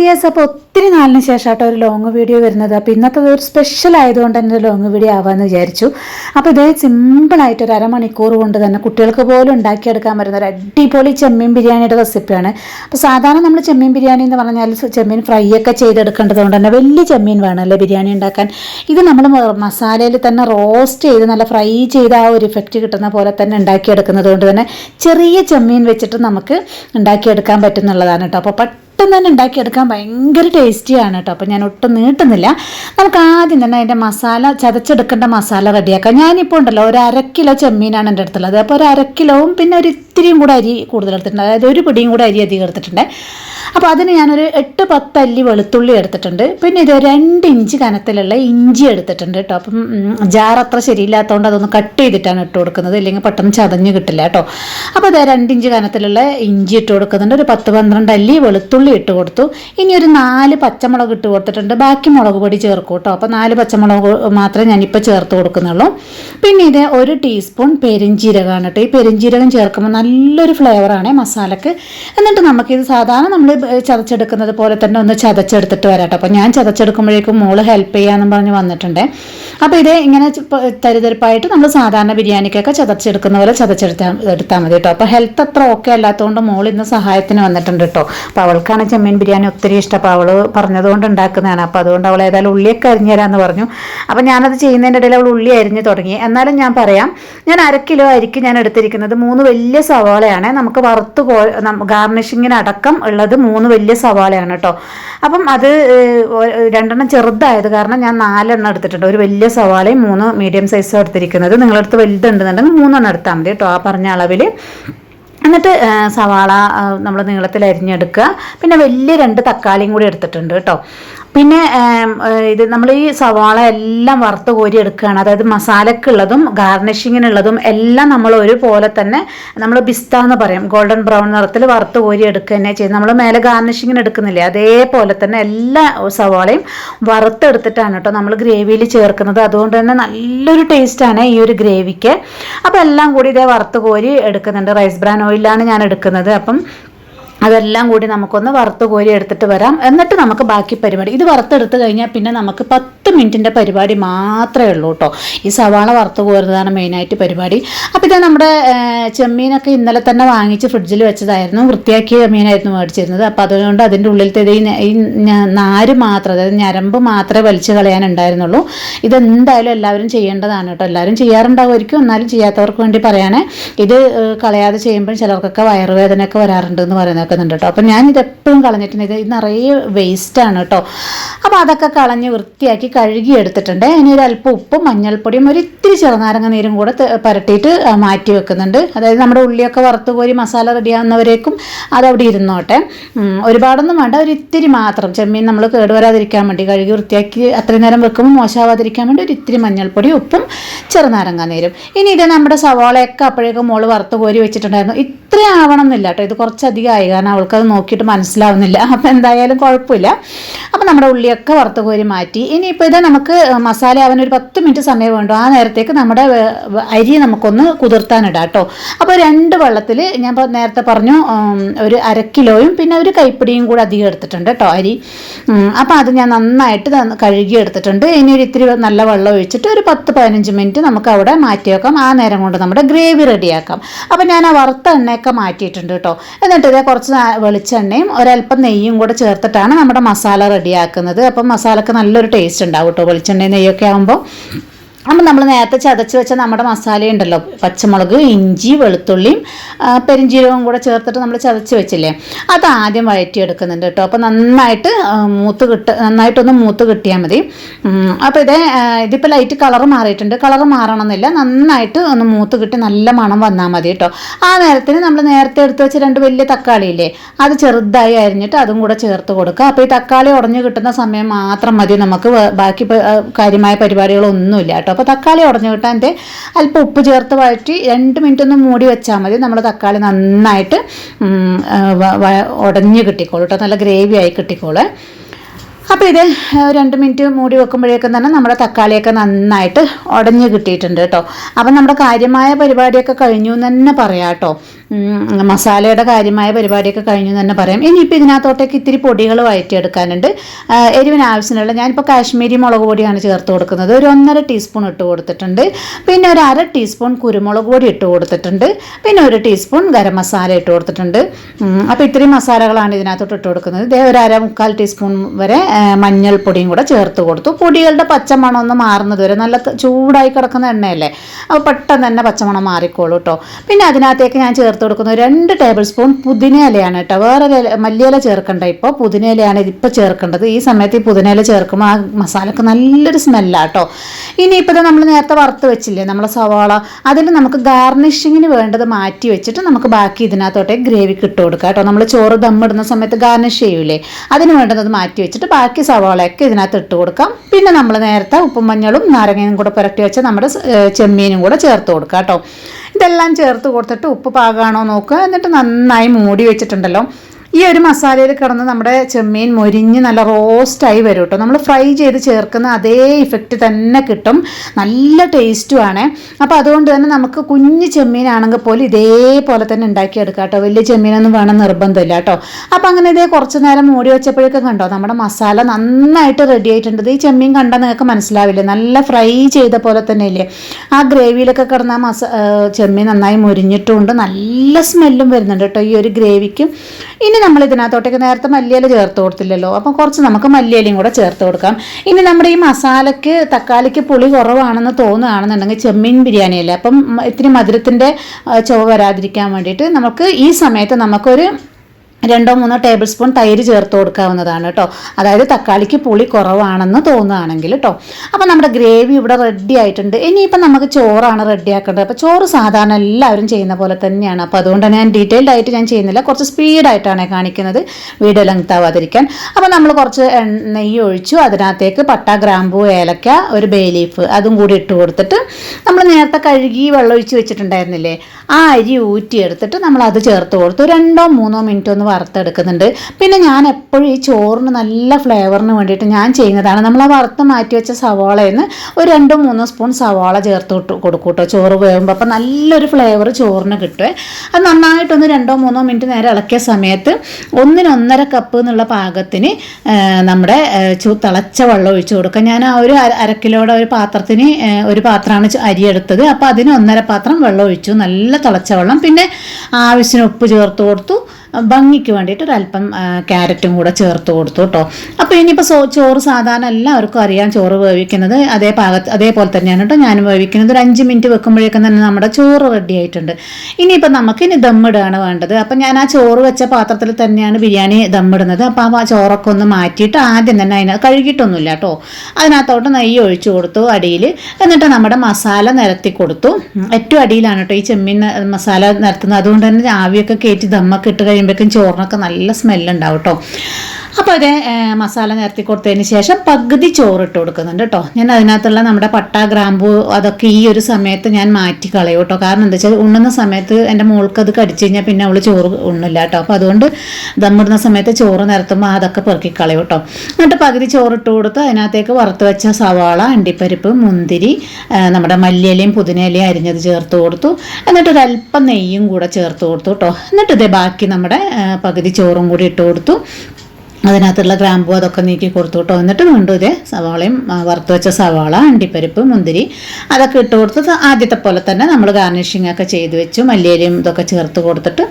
Dears അപ്പോൾ ഒത്തിരി നാളിന് ശേഷമായിട്ട് ഒരു ലോങ് വീഡിയോ വരുന്നത്. അപ്പോൾ ഇന്നത്തെ ഒരു സ്പെഷ്യൽ ആയതുകൊണ്ട് തന്നെ ലോങ് വീഡിയോ ആവാമെന്ന് വിചാരിച്ചു. അപ്പോൾ ഇതേ സിമ്പിളായിട്ട് ഒരു അരമണിക്കൂർ കൊണ്ട് തന്നെ കുട്ടികൾക്ക് പോലും ഉണ്ടാക്കിയെടുക്കാൻ പറ്റുന്ന ഒരു അടിപൊളി ചെമ്മീൻ ബിരിയാണിയുടെ റെസിപ്പിയാണ് അപ്പോൾ സാധാരണ നമ്മൾ ചെമ്മീൻ ബിരിയാണി എന്ന് പറഞ്ഞാൽ ചെമ്മീൻ ഫ്രൈ ഒക്കെ ചെയ്തെടുക്കേണ്ടത് കൊണ്ട് തന്നെ വലിയ ചെമ്മീൻ വേണമല്ലേ ബിരിയാണി ഉണ്ടാക്കാൻ. ഇത് നമ്മൾ മസാലയിൽ തന്നെ റോസ്റ്റ് ചെയ്ത് നല്ല ഫ്രൈ ചെയ്ത് ആ ഒരു ഇഫക്റ്റ് കിട്ടുന്ന പോലെ തന്നെ ഉണ്ടാക്കിയെടുക്കുന്നത് കൊണ്ട് തന്നെ ചെറിയ ചെമ്മീൻ വെച്ചിട്ട് നമുക്ക് ഉണ്ടാക്കിയെടുക്കാൻ പറ്റുന്നുള്ളതാണ് കേട്ടോ. അപ്പോൾ പെട്ടെന്ന് തന്നെ ഉണ്ടാക്കിയെടുക്കാൻ ഭയങ്കര ടേസ്റ്റിയാണ് കേട്ടോ അപ്പോൾ ഞാൻ ഒട്ടും നീട്ടുന്നില്ല. നമുക്ക് ആദ്യം തന്നെ അതിന്റെ മസാല ചതച്ചെടുക്കേണ്ട മസാല റെഡിയാക്കാം. ഞാനിപ്പോൾ ഉണ്ടല്ലോ ഒരു അര കിലോ ചെമ്മീനാണ് എന്റെ അടുത്തുള്ളത്. അപ്പോൾ ഒരു അര കിലോവും പിന്നെ ഒരു ഇത്തിരിയും കൂടെ അരി കൂടുതൽ എടുത്തിട്ടുണ്ട്. അതായത് ഒരു പിടിയും കൂടെ അരി അധികം എടുത്തിട്ടുണ്ട്. അപ്പോൾ അതിന് ഞാനൊരു എട്ട് പത്ത് അല്ലി വെളുത്തുള്ളി എടുത്തിട്ടുണ്ട്. പിന്നെ ഇത് രണ്ട് ഇഞ്ച് കനത്തിലുള്ള ഇഞ്ചി എടുത്തിട്ടുണ്ട് കേട്ടോ അപ്പം ജാർ അത്ര ശരിയില്ലാത്തതുകൊണ്ട് അതൊന്ന് കട്ട് ചെയ്തിട്ടാണ് ഇട്ട് കൊടുക്കുന്നത്. ഇല്ലെങ്കിൽ പെട്ടെന്ന് ചതഞ്ഞ് കിട്ടില്ല കേട്ടോ അപ്പോൾ അത് രണ്ട് ഇഞ്ച് കനത്തിലുള്ള ഇഞ്ചി ഇട്ട് കൊടുക്കുന്നുണ്ട്. ഒരു പത്ത് പന്ത്രണ്ട് അല്ലി വെളുത്തുള്ളി ഇട്ട് കൊടുത്തു. ഇനി ഒരു നാല് പച്ചമുളക് ഇട്ട് കൊടുത്തിട്ടുണ്ട്. ബാക്കി മുളക് പൊടി ചേർക്കും കേട്ടോ. അപ്പോൾ നാല് പച്ചമുളക് മാത്രമേ ഞാനിപ്പോൾ ചേർത്ത് കൊടുക്കുന്നുള്ളൂ. പിന്നെ ഇത് ഒരു ടീസ്പൂൺ പെരിഞ്ചീരകമാണ് കേട്ടോ. ഈ പെരിഞ്ചീരകം ചേർക്കുമ്പോൾ നല്ലൊരു ഫ്ലേവറാണ് മസാലക്ക്. എന്നിട്ട് നമുക്കിത് സാധാരണ നമ്മൾ ചതച്ചെടുക്കുന്നത് പോലെ തന്നെ ഒന്ന് ചതച്ചെടുത്തിട്ട് വരാം കേട്ടോ. അപ്പോൾ ഞാൻ ചതച്ചെടുക്കുമ്പോഴേക്കും മോൾ ഹെൽപ്പ് ചെയ്യാമെന്ന് പറഞ്ഞ് വന്നിട്ടുണ്ട്. അപ്പോൾ ഇത് ഇങ്ങനെ തരിതരിപ്പായിട്ട് നമ്മൾ സാധാരണ ബിരിയാണിക്കൊക്കെ ചതച്ചെടുക്കുന്ന പോലെ ചതച്ചെടുത്താൽ എടുത്താൽ മതി കേട്ടോ. അപ്പോൾ ഹെൽത്ത് അത്ര ഓക്കെ അല്ലാത്തതുകൊണ്ട് മോൾ ഇന്ന് സഹായത്തിന് വന്നിട്ടുണ്ട് കേട്ടോ. അപ്പോൾ അവൾക്കാണ് ചെമ്മീൻ ബിരിയാണി ഒത്തിരി ഇഷ്ടം അവൾ പറഞ്ഞതുകൊണ്ട് ഉണ്ടാക്കുന്നതാണ്. അപ്പോൾ അതുകൊണ്ട് അവൾ ഏതായാലും ഉള്ളിയൊക്കെ അരിഞ്ഞു തരാമെന്ന് പറഞ്ഞു. അപ്പോൾ ഞാനത് ചെയ്യുന്നതിന്റെ ഇടയിൽ അവൾ ഉള്ളി അരിഞ്ഞ് തുടങ്ങി. എന്നാലും ഞാൻ പറയാം ഞാൻ അര കിലോ അരിക്ക് ഞാൻ എടുത്തിരിക്കുന്നത് മൂന്ന് വലിയ സവാളയാണ്. നമുക്ക് വറുത്ത് കോ ഗാർണിഷിങ്ങിനടക്കം ഉള്ളത് മൂന്ന് വലിയ സവാളയാണ് കേട്ടോ അപ്പം അത് രണ്ടെണ്ണം ചെറുതായത് കാരണം ഞാൻ നാലെണ്ണം എടുത്തിട്ടുണ്ട്. ഒരു വലിയ സവാളയും മൂന്ന് മീഡിയം സൈസും എടുത്തിരിക്കുന്നത്. നിങ്ങളടുത്ത് വലുതുണ്ടെന്നുണ്ടെങ്കിൽ മൂന്നെണ്ണം എടുത്താൽ മതി കേട്ടോ ആ പറഞ്ഞ അളവിൽ എന്നിട്ട് സവാള നമ്മൾ നീളത്തിൽ അരിഞ്ഞെടുക്കുക പിന്നെ വലിയ രണ്ട് തക്കാളിയും കൂടി എടുത്തിട്ടുണ്ട് കേട്ടോ. പിന്നെ ഇത് നമ്മൾ ഈ സവാള എല്ലാം വറുത്ത് കോരി എടുക്കുകയാണ് അതായത് മസാലക്കുള്ളതും ഗാർണിഷിങ്ങിനുള്ളതും എല്ലാം നമ്മൾ ഒരുപോലെ തന്നെ നമ്മൾ ബിസ്ത എന്ന് പറയും. ഗോൾഡൻ ബ്രൗൺ നിറത്തിൽ വറുത്ത് കോരി എടുക്കുക തന്നെ ചെയ്യും നമ്മൾ മേലെ ഗാർണിഷിങ്ങിന് എടുക്കുന്നില്ലേ? അതേപോലെ തന്നെ എല്ലാ സവാളയും വറുത്തെടുത്തിട്ടാണ് കേട്ടോ നമ്മൾ ഗ്രേവിയിൽ ചേർക്കുന്നത്. അതുകൊണ്ട് തന്നെ നല്ലൊരു ടേസ്റ്റാണ് ഈ ഒരു ഗ്രേവിക്ക്. അപ്പോൾ എല്ലാം കൂടി ഇതേ വറുത്ത് കോരി എടുക്കുന്നുണ്ട്. റൈസ് ബ്രാൻ ഓയിലാണ് ഞാൻ എടുക്കുന്നത്. അപ്പം അതെല്ലാം കൂടി നമുക്കൊന്ന് വറുത്ത് കോരി എടുത്തിട്ട് വരാം. എന്നിട്ട് നമുക്ക് ബാക്കി പരിപാടി. ഇത് വറുത്തെടുത്ത് കഴിഞ്ഞാൽ പിന്നെ നമുക്ക് പത്ത് മിനിറ്റിന്റെ പരിപാടി മാത്രമേ ഉള്ളൂ കേട്ടോ ഈ സവാള വറുത്ത് കോരുന്നതാണ് മെയിനായിട്ട് പരിപാടി. അപ്പോൾ ഇത് നമ്മുടെ ചെമ്മീനൊക്കെ ഇന്നലെ തന്നെ വാങ്ങിച്ച് ഫ്രിഡ്ജിൽ വെച്ചതായിരുന്നു. വൃത്തിയാക്കിയ മീനായിരുന്നു മേടിച്ചിരുന്നത്. അപ്പോൾ അതുകൊണ്ട് അതിന്റെ ഉള്ളിലത്തെ ഈ നാര് മാത്രം അതായത് ഞരമ്പ് മാത്രമേ വലിച്ചു കളയാനുണ്ടായിരുന്നുള്ളൂ. ഇതെന്തായാലും എല്ലാവരും ചെയ്യേണ്ടതാണ് കേട്ടോ എല്ലാവരും ചെയ്യാറുണ്ടാവുമായിരിക്കും. എന്നാലും ചെയ്യാത്തവർക്ക് വേണ്ടി പറയാനേ ഇത് കളയാതെ ചെയ്യുമ്പോൾ ചിലർക്കൊക്കെ വയറുവേദനയൊക്കെ വരാറുണ്ട് എന്ന് പറയുന്നൊക്കെ ഉണ്ട് കേട്ടോ. അപ്പം ഞാൻ ഇത് എപ്പോഴും കളഞ്ഞിട്ടുണ്ട്. ഇത് നിറയെ വേസ്റ്റാണ് കേട്ടോ. അപ്പോൾ അതൊക്കെ കളഞ്ഞ് വൃത്തിയാക്കി കഴുകി എടുത്തിട്ടുണ്ട്. ഇനി ഒരു അല്പം ഉപ്പും മഞ്ഞൾപ്പൊടിയും ഒരു ഇത്തിരി ചെറുനാരങ്ങ നീരും കൂടെ പരട്ടിയിട്ട് മാറ്റി വെക്കുന്നുണ്ട്. അതായത് നമ്മുടെ ഉള്ളിയൊക്കെ വറുത്ത് കോരി മസാല റെഡിയാവുന്നവരേക്കും അതവിടെ ഇരുന്നോട്ടെ. ഒരുപാടൊന്നും വേണ്ട. ഒരു ഇത്തിരി മാത്രം. ചെമ്മീൻ നമ്മൾ കേടുവരാതിരിക്കാൻ വേണ്ടി കഴുകി വൃത്തിയാക്കി അത്രയും നേരം വെക്കുമ്പോൾ മോശമാവാതിരിക്കാൻ വേണ്ടി ഒരു ഇത്തിരി മഞ്ഞൾപ്പൊടി ഉപ്പും ചെറുനാരങ്ങ നീരും. ഇനി ഇത് നമ്മുടെ സവാളയൊക്കെ അപ്പോഴേക്കും മോൾ വറുത്ത് കോരി വെച്ചിട്ടുണ്ടായിരുന്നു. ഇത്ര ആവണം എന്നില്ല കേട്ടോ. ഇത് കുറച്ചധികം ആയി കാരണം അവൾക്കത് നോക്കിയിട്ട് മനസ്സിലാവുന്നില്ല. അപ്പോൾ എന്തായാലും കുഴപ്പമില്ല. അപ്പോൾ നമ്മുടെ ഉള്ളിയൊക്കെ വറുത്ത് കോരി മാറ്റി. ഇനിയിപ്പോൾ ഇത് നമുക്ക് മസാല ആവാൻ ഒരു പത്ത് മിനിറ്റ് സമയം വേണ്ടു. ആ നേരത്തേക്ക് നമ്മുടെ അരി നമുക്കൊന്ന് കുതിർത്താനിടാം കേട്ടോ. അപ്പോൾ രണ്ട് വെള്ളത്തിൽ ഞാൻ നേരത്തെ പറഞ്ഞു ഒരു അര കിലോയും പിന്നെ ഒരു കൈപ്പിടിയും കൂടെ അധികം എടുത്തിട്ടുണ്ട് കേട്ടോ അരി. അപ്പോൾ അത് ഞാൻ നന്നായിട്ട് നന്ന- കഴുകി എടുത്തിട്ടുണ്ട്. ഇനി ഒരു ഇത്തിരി നല്ല വെള്ളം ഒഴിച്ചിട്ട് ഒരു പത്ത് പതിനഞ്ച് മിനിറ്റ് നമുക്ക് അവിടെ മാറ്റി വെക്കാം. ആ നേരം കൊണ്ട് നമ്മുടെ ഗ്രേവി റെഡിയാക്കാം. അപ്പോൾ ഞാൻ ആ വറുത്ത എണ്ണയൊക്കെ മാറ്റിയിട്ടുണ്ട് കേട്ടോ. എന്നിട്ട് ഇതേ കുറച്ച് നാ- വെളിച്ചെണ്ണയും ഒരല്പം നെയ്യും കൂടെ ചേർത്തിട്ടാണ് നമ്മുടെ മസാല റെഡിയാക്കുന്നത്. അപ്പം മസാലക്ക് നല്ലൊരു ടേസ്റ്റ് ഉണ്ടാവും കേട്ടോ വെളിച്ചെണ്ണയും നെയ്യൊക്കെ ആകുമ്പോൾ അപ്പം നമ്മൾ നേരത്തെ ചതച്ച് വെച്ച നമ്മുടെ മസാല ഉണ്ടല്ലോ പച്ചമുളക് ഇഞ്ചി വെളുത്തുള്ളിയും ആ, പെരിഞ്ജീരകവും കൂടെ ചേർത്തിട്ട് നമ്മൾ ചതച്ച് വെച്ചില്ലേ? അത് ആദ്യം വഴറ്റിയെടുക്കുന്നുണ്ട് കേട്ടോ. അപ്പോൾ നന്നായിട്ട് മൂത്ത് കിട്ട നന്നായിട്ടൊന്ന് മൂത്ത് കിട്ടിയാൽ മതി. അപ്പോൾ ഇതേ ഇതിപ്പോൾ ലൈറ്റ് കളർ മാറിയിട്ടുണ്ട്. കളർ മാറണമെന്നില്ല. നന്നായിട്ട് ഒന്ന് മൂത്ത് കിട്ടി നല്ല മണം വന്നാൽ മതി കേട്ടോ. ആ നേരത്തിന് നമ്മൾ നേരത്തെ എടുത്ത് വെച്ച രണ്ട് വലിയ തക്കാളി ഇല്ലേ അത് ചെറുതായി അരിഞ്ഞിട്ട് അതും കൂടെ ചേർത്ത് കൊടുക്കുക. അപ്പോൾ ഈ തക്കാളി ഉടഞ്ഞു കിട്ടുന്ന സമയം മാത്രം മതി നമുക്ക് ബാക്കി കാര്യമായ പരിപാടികളൊന്നുമില്ല കേട്ടോ. അപ്പോൾ തക്കാളി ഉടഞ്ഞു കിട്ടാൻ എന്റെ അല്പം ഉപ്പ് ചേർത്ത് വഴറ്റി രണ്ട് മിനിറ്റ് ഒന്ന് മൂടി വെച്ചാൽ മതി. നമ്മൾ തക്കാളി നന്നായിട്ട് ഉടഞ്ഞു കിട്ടിക്കോളൂ കേട്ടോ. നല്ല ഗ്രേവി ആയി കിട്ടിക്കോളേ. അപ്പോൾ ഇത് രണ്ട് മിനിറ്റ് മൂടി വെക്കുമ്പോഴേക്കും തന്നെ നമ്മുടെ തക്കാളിയൊക്കെ നന്നായിട്ട് ഉടഞ്ഞ് കിട്ടിയിട്ടുണ്ട് കേട്ടോ. അപ്പം നമ്മുടെ കാര്യമായ പരിപാടിയൊക്കെ കഴിഞ്ഞു എന്ന് തന്നെ പറയാം കേട്ടോ. മസാലയുടെ കാര്യമായ പരിപാടിയൊക്കെ കഴിഞ്ഞു തന്നെ പറയാം. ഇനിയിപ്പോൾ ഇതിനകത്തോട്ടേക്ക് ഇത്തിരി പൊടികൾ വഴറ്റിയെടുക്കാനുണ്ട്. ആ, എരിവിന് ആവശ്യമുള്ള ഞാനിപ്പോൾ കാശ്മീരി മുളക് പൊടിയാണ് ചേർത്ത് കൊടുക്കുന്നത്. ഒരു ഒന്നര ടീസ്പൂൺ ഇട്ട് കൊടുത്തിട്ടുണ്ട്. പിന്നെ ഒരു അര ടീസ്പൂൺ കുരുമുളക് പൊടി ഇട്ട് കൊടുത്തിട്ടുണ്ട്. പിന്നെ ഒരു ടീസ്പൂൺ ഗരം മസാല ഇട്ട് കൊടുത്തിട്ടുണ്ട്. അപ്പോൾ ഇത്രയും മസാലകളാണ് ഇതിനകത്തോട്ട് ഇട്ട് കൊടുക്കുന്നത്. ഇതേ ഒരു അര മുക്കാൽ ടീസ്പൂൺ വരെ മഞ്ഞൾപ്പൊടിയും കൂടെ ചേർത്ത് കൊടുത്തു. പൊടികളുടെ പച്ചമണം ഒന്ന് മാറുന്നത് വരെ നല്ല ചൂടായി കിടക്കുന്ന എണ്ണയല്ലേ? അപ്പോൾ പെട്ടെന്ന് തന്നെ പച്ചമണം മാറിക്കോളൂ കേട്ടോ പിന്നെ അതിനകത്തേക്ക് ഞാൻ ചേർത്ത് കൊടുക്കുന്നത് രണ്ട് ടേബിൾ സ്പൂൺ പുതിന ഇലയാണ് കേട്ടോ വേറെ മല്ലിയില ചേർക്കണ്ട ഇപ്പോൾ പുതിന ഇലയാണ് ഇപ്പോൾ ചേർക്കേണ്ടത്. ഈ സമയത്ത് ഈ പുതിന ഇല ചേർക്കുമ്പോൾ ആ മസാലക്ക് നല്ലൊരു സ്മെല്ലാണ് കേട്ടോ ഇനിയിപ്പോൾ നമ്മൾ നേരത്തെ വറുത്ത് വെച്ചില്ലേ നമ്മളെ സവാള. അതിൽ നമുക്ക് ഗാർണിഷിങ്ങിന് വേണ്ടത് മാറ്റി വെച്ചിട്ട് നമുക്ക് ബാക്കി ഇതിനകത്തോട്ടേ ഗ്രേവിക്ക് ഇട്ട് കൊടുക്കാം കേട്ടോ നമ്മൾ ചോറ് ദമ്മിടുന്ന സമയത്ത് ഗാർണിഷ് ചെയ്യൂലേ അതിന് വേണ്ടത് മാറ്റി വെച്ചിട്ട് ബാക്കി സവാളയൊക്കെ ഇതിനകത്ത് ഇട്ട് കൊടുക്കാം. പിന്നെ നമ്മൾ നേരത്തെ ഉപ്പും മഞ്ഞളും നാരങ്ങയും കൂടെ പുരട്ടി വെച്ച നമ്മുടെ ചെമ്മീനും കൂടെ ചേർത്ത് കൊടുക്കാം കേട്ടോ ഇതെല്ലാം ചേർത്ത് കൊടുത്തിട്ട് ഉപ്പ് പാകാണോ നോക്കുക. എന്നിട്ട് നന്നായി മൂടി വെച്ചിട്ടുണ്ടല്ലോ. ഈ ഒരു മസാലയിൽ കിടന്ന് നമ്മുടെ ചെമ്മീൻ മൊരിഞ്ഞ് നല്ല റോസ്റ്റായി വരും കേട്ടോ. നമ്മൾ ഫ്രൈ ചെയ്ത് ചേർക്കുന്ന അതേ ഇഫക്റ്റ് തന്നെ കിട്ടും. നല്ല ടേസ്റ്റുമാണ് അപ്പോൾ അതുകൊണ്ട് തന്നെ നമുക്ക് കുഞ്ഞ് ചെമ്മീനാണെങ്കിൽ പോലും ഇതേപോലെ തന്നെ ഉണ്ടാക്കിയെടുക്കാം കേട്ടോ. വലിയ ചെമ്മീനൊന്നും വേണം നിർബന്ധമില്ല കേട്ടോ. അപ്പോൾ അങ്ങനെ ഇതേ കുറച്ച് നേരം മൂടി വെച്ചപ്പോഴേക്കും കണ്ടോ നമ്മുടെ മസാല നന്നായിട്ട് റെഡി ആയിട്ടുണ്ട്. ഈ ചെമ്മീൻ കണ്ടാൽ നിങ്ങൾക്ക് മനസ്സിലാവില്ലേ? നല്ല ഫ്രൈ ചെയ്ത പോലെ തന്നെ ഇല്ലേ? ആ ഗ്രേവിയിലൊക്കെ കിടന്ന ആ മസ ചെമ്മീൻ നന്നായി മുരിഞ്ഞിട്ടുമുണ്ട് നല്ല സ്മെല്ലും വരുന്നുണ്ട് കേട്ടോ ഈ ഒരു ഗ്രേവിക്കും. ഇനി നമ്മൾ ഇതിനകത്തോട്ടേക്ക് നേരത്തെ മല്ലിയില ചേർത്ത് കൊടുത്തില്ലല്ലോ. അപ്പം കുറച്ച് നമുക്ക് മല്ലിയിലയും കൂടെ ചേർത്ത് കൊടുക്കാം. ഇനി നമ്മുടെ ഈ മസാലയ്ക്ക് തക്കാളിക്ക് പുളി കുറവാണെന്ന് തോന്നുകയാണെന്നുണ്ടെങ്കിൽ ചെമ്മീൻ ബിരിയാണി അല്ലേ? അപ്പം ഇത്തിരി മധുരത്തിന്റെ ചുവ വരാതിരിക്കാൻ വേണ്ടിയിട്ട് നമുക്ക് ഈ സമയത്ത് നമുക്കൊരു രണ്ടോ മൂന്നോ ടേബിൾ സ്പൂൺ തൈര് ചേർത്ത് കൊടുക്കാവുന്നതാണ് കേട്ടോ അതായത് തക്കാളിക്ക് പുളി കുറവാണെന്ന് തോന്നുകയാണെങ്കിൽ കേട്ടോ അപ്പോൾ നമ്മുടെ ഗ്രേവി ഇവിടെ റെഡി ആയിട്ടുണ്ട്. ഇനിയിപ്പോൾ നമുക്ക് ചോറാണ് റെഡി ആക്കേണ്ടത്. അപ്പോൾ ചോറ് സാധാരണ എല്ലാവരും ചെയ്യുന്ന പോലെ തന്നെയാണ്. അപ്പോൾ അതുകൊണ്ടാണ് ഞാൻ ഡീറ്റെയിൽഡ് ആയിട്ട് ഞാൻ ചെയ്യുന്നില്ല. കുറച്ച് സ്പീഡായിട്ടാണ് കാണിക്കുന്നത്. വീഡിയോ ലെങ്ത് ആവാതിരിക്കാൻ. അപ്പോൾ നമ്മൾ കുറച്ച് നെയ്യ് ഒഴിച്ചു. അതിനകത്തേക്ക് പട്ട ഗ്രാമ്പൂ ഏലക്ക ഒരു ബേ ലീഫ് അതും കൂടി ഇട്ട് കൊടുത്തിട്ട് നമ്മൾ നേരത്തെ കഴുകി വെള്ളം ഒഴിച്ച് വെച്ചിട്ടുണ്ടായിരുന്നില്ലേ? ആ അരി ഊറ്റിയെടുത്തിട്ട് നമ്മൾ അത് ചേർത്ത് കൊടുത്തു. രണ്ടോ മൂന്നോ മിനിറ്റ് ഒന്ന് വറുത്തെടുക്കുന്നുണ്ട്. പിന്നെ ഞാൻ എപ്പോഴും ഈ ചോറിന് നല്ല ഫ്ലേവറിന് വേണ്ടിയിട്ട് ഞാൻ ചെയ്യുന്നതാണ്. നമ്മൾ ആ വറുത്ത് മാറ്റി വെച്ച സവാളയിൽ നിന്ന് ഒരു രണ്ടോ മൂന്നോ സ്പൂൺ സവാള ചേർത്ത് കൊടുക്കും കേട്ടോ ചോറ് വേകുമ്പോൾ അപ്പോൾ നല്ലൊരു ഫ്ലേവർ ചോറിന് കിട്ടുമേ അത് നന്നായിട്ടൊന്ന് രണ്ടോ മൂന്നോ മിനിറ്റ് നേരം ഇളക്കിയ സമയത്ത് ഒന്നിനൊന്നര കപ്പ് എന്നുള്ള പാകത്തിന് നമ്മുടെ ചു തിളച്ച വെള്ളം ഒഴിച്ചു കൊടുക്കുക. ഞാൻ ആ ഒരു അര കിലോയുടെ ഒരു പാത്രത്തിന് ഒരു പാത്രമാണ് അരി എടുത്തത്. അപ്പോൾ അതിന് ഒന്നര പാത്രം വെള്ളം ഒഴിച്ചു. നല്ല തിളച്ച വെള്ളം. പിന്നെ ആവശ്യത്തിന് ഉപ്പ് ചേർത്ത് കൊടുത്തു. ഭംഗിക്ക് വേണ്ടിയിട്ട് ഒരല്പം ക്യാരറ്റും കൂടെ ചേർത്ത് കൊടുത്തു കേട്ടോ അപ്പോൾ ഇനിയിപ്പോൾ സോ ചോറ് സാധാരണ എല്ലാവർക്കും അറിയാം ചോറ് വേവിക്കുന്നത്. അതേ പാകത്ത് അതേപോലെ തന്നെയാണ് കേട്ടോ ഞാൻ വേവിക്കുന്നത്. ഒരു അഞ്ച് മിനിറ്റ് വെക്കുമ്പോഴേക്കും തന്നെ നമ്മുടെ ചോറ് റെഡി ആയിട്ടുണ്ട്. ഇനിയിപ്പോൾ നമുക്ക് ഇനി ദമ്മിടുകയാണ് വേണ്ടത്. അപ്പം ഞാൻ ആ ചോറ് വെച്ച പാത്രത്തിൽ തന്നെയാണ് ബിരിയാണി ദമ്മിടുന്നത് അപ്പോൾ ആ ചോറൊക്കെ ഒന്ന് മാറ്റിയിട്ട് ആദ്യം തന്നെ അതിനകത്ത് കഴുകിയിട്ടൊന്നുമില്ല കേട്ടോ അതിനകത്തോട്ട് നെയ്യ് ഒഴിച്ചു കൊടുത്തു അടിയിൽ. എന്നിട്ട് നമ്മുടെ മസാല നിരത്തി കൊടുത്തു. ഏറ്റവും അടിയിലാണ് കേട്ടോ ഈ ചെമ്മീൻ മസാല നിരത്തുന്നത്. അതുകൊണ്ട് തന്നെ ആവിയൊക്കെ കയറ്റി ദമ്മൊക്കെ ഇട്ട് കഴിയുമ്പോഴേക്കും ചോറിനൊക്കെ നല്ല സ്മെല്ലുണ്ടാവും കേട്ടോ അപ്പോൾ അതേ മസാല നിരത്തി കൊടുത്തതിന് ശേഷം പകുതി ചോറ് ഇട്ട് കൊടുക്കുന്നുണ്ട് കേട്ടോ ഞാൻ അതിനകത്തുള്ള നമ്മുടെ പട്ട ഗ്രാമ്പു അതൊക്കെ ഈ ഒരു സമയത്ത് ഞാൻ മാറ്റി കളയും കേട്ടോ കാരണം എന്താ വെച്ചാൽ ഉണ്ണുന്ന സമയത്ത് എന്റെ മോൾക്ക് അത് കടിച്ചു കഴിഞ്ഞാൽ പിന്നെ അവൾ ചോറ് ഉണ്ണില്ല കേട്ടോ അപ്പോൾ അതുകൊണ്ട് ദമ്മിടുന്ന സമയത്ത് ചോറ് നിരത്തുമ്പോൾ അതൊക്കെ പെറുക്കി കളയും കേട്ടോ എന്നിട്ട് പകുതി ചോറ് ഇട്ട് കൊടുത്ത് അതിനകത്തേക്ക് വറുത്ത് വെച്ച സവാള അണ്ടിപ്പരിപ്പ് മുന്തിരി നമ്മുടെ മല്ലിയിലയും പുതിനയിലയും അരിഞ്ഞത് ചേർത്ത് കൊടുത്തു. എന്നിട്ട് അല്പം നെയ്യും കൂടെ ചേർത്ത് കൊടുത്തു കേട്ടോ എന്നിട്ട് ഇതേ ബാക്കി നമ്മുടെ പകുതി ചോറും കൂടി ഇട്ട് കൊടുത്തു. അതിനകത്തുള്ള ഗ്രാമ്പു അതൊക്കെ നീക്കി കൊടുത്തു കേട്ടോ. എന്നിട്ട് വീണ്ടും ഇതേ സവാളയും വറുത്ത് വെച്ച സവാള അണ്ടിപ്പരിപ്പ് മുന്തിരി അതൊക്കെ ഇട്ട് കൊടുത്ത് ആദ്യത്തെ പോലെ തന്നെ നമ്മൾ ഗാർണിഷിംഗ് ഒക്കെ ചെയ്ത് വെച്ചു. മല്ലിയിലയും ഇതൊക്കെ ചേർത്ത് കൊടുത്തിട്ട്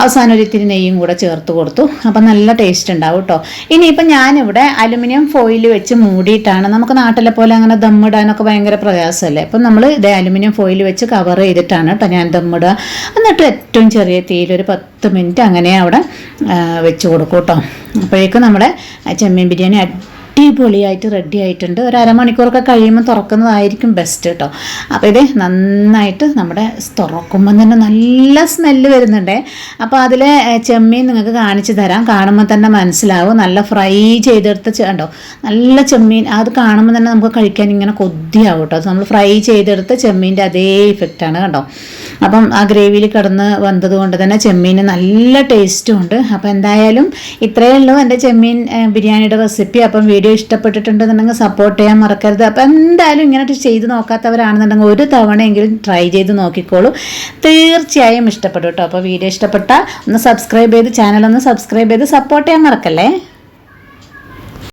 അവസാനം ഒരു ഇത്തിരി നെയ്യും കൂടെ ചേർത്ത് കൊടുത്തു. അപ്പം നല്ല ടേസ്റ്റ് ഉണ്ടാവും കേട്ടോ. ഇനിയിപ്പം ഞാനിവിടെ അലുമിനിയം ഫോയിൽ വെച്ച് മൂടിയിട്ടാണ്. നമുക്ക് നാട്ടിലെ പോലെ അങ്ങനെ ദമ്മിടാനൊക്കെ ഭയങ്കര പ്രയാസമല്ലേ? അപ്പം നമ്മൾ ഇതേ അലുമിനിയം ഫോയിൽ വെച്ച് കവർ ചെയ്തിട്ടാണ് കേട്ടോ ഞാൻ ദമ്മിടുക എന്നിട്ട് ഏറ്റവും ചെറിയ തീയിൽ ഒരു പത്ത് മിനിറ്റ് അങ്ങനെ അവിടെ വെച്ച് കൊടുക്കും കേട്ടോ. അപ്പോഴേക്കും നമ്മുടെ ചെമ്മീൻ ബിരിയാണി അടിപൊളിയായിട്ട് റെഡി ആയിട്ടുണ്ട്. ഒരു അരമണിക്കൂറൊക്കെ കഴിയുമ്പോൾ തുറക്കുന്നതായിരിക്കും ബെസ്റ്റ് കേട്ടോ അപ്പോൾ ഇത് നന്നായിട്ട് നമ്മുടെ തുറക്കുമ്പോൾ തന്നെ നല്ല സ്മെല്ല് വരുന്നുണ്ടേ. അപ്പോൾ അതിലെ ചെമ്മീൻ നിങ്ങൾക്ക് കാണിച്ചു തരാം. കാണുമ്പോൾ തന്നെ മനസ്സിലാവും. നല്ല ഫ്രൈ ചെയ്തെടുത്ത് കണ്ടോ? നല്ല ചെമ്മീൻ. അത് കാണുമ്പോൾ തന്നെ നമുക്ക് കഴിക്കാൻ ഇങ്ങനെ കൊതിയാവും കേട്ടോ നമ്മൾ ഫ്രൈ ചെയ്തെടുത്ത ചെമ്മീന്റെ അതേ ഇഫക്റ്റാണ് കണ്ടോ? അപ്പം ആ ഗ്രേവിയിൽ കിടന്ന് വന്നത് കൊണ്ട് തന്നെ ചെമ്മീന് നല്ല ടേസ്റ്റും ഉണ്ട്. അപ്പോൾ എന്തായാലും ഇത്രയേ ഉള്ളൂ എന്റെ ചെമ്മീൻ ബിരിയാണിയുടെ റെസിപ്പി അപ്പം വീഡിയോ വീഡിയോ ഇഷ്ടപ്പെട്ടിട്ടുണ്ടെന്നുണ്ടെങ്കിൽ സപ്പോർട്ട് ചെയ്യാൻ മറക്കരുത്. അപ്പോൾ എന്തായാലും ഇങ്ങനെ ചെയ്ത് നോക്കാത്തവരാണെന്നുണ്ടെങ്കിൽ ഒരു തവണയെങ്കിലും ട്രൈ ചെയ്ത് നോക്കിക്കോളൂ. തീർച്ചയായും ഇഷ്ടപ്പെടും കേട്ടോ. അപ്പോൾ വീഡിയോ ഇഷ്ടപ്പെട്ടാൽ ഒന്ന് സബ്സ്ക്രൈബ് ചെയ്ത് ചാനൽ ഒന്ന് സബ്സ്ക്രൈബ് ചെയ്ത് സപ്പോർട്ട് ചെയ്യാൻ മറക്കല്ലേ?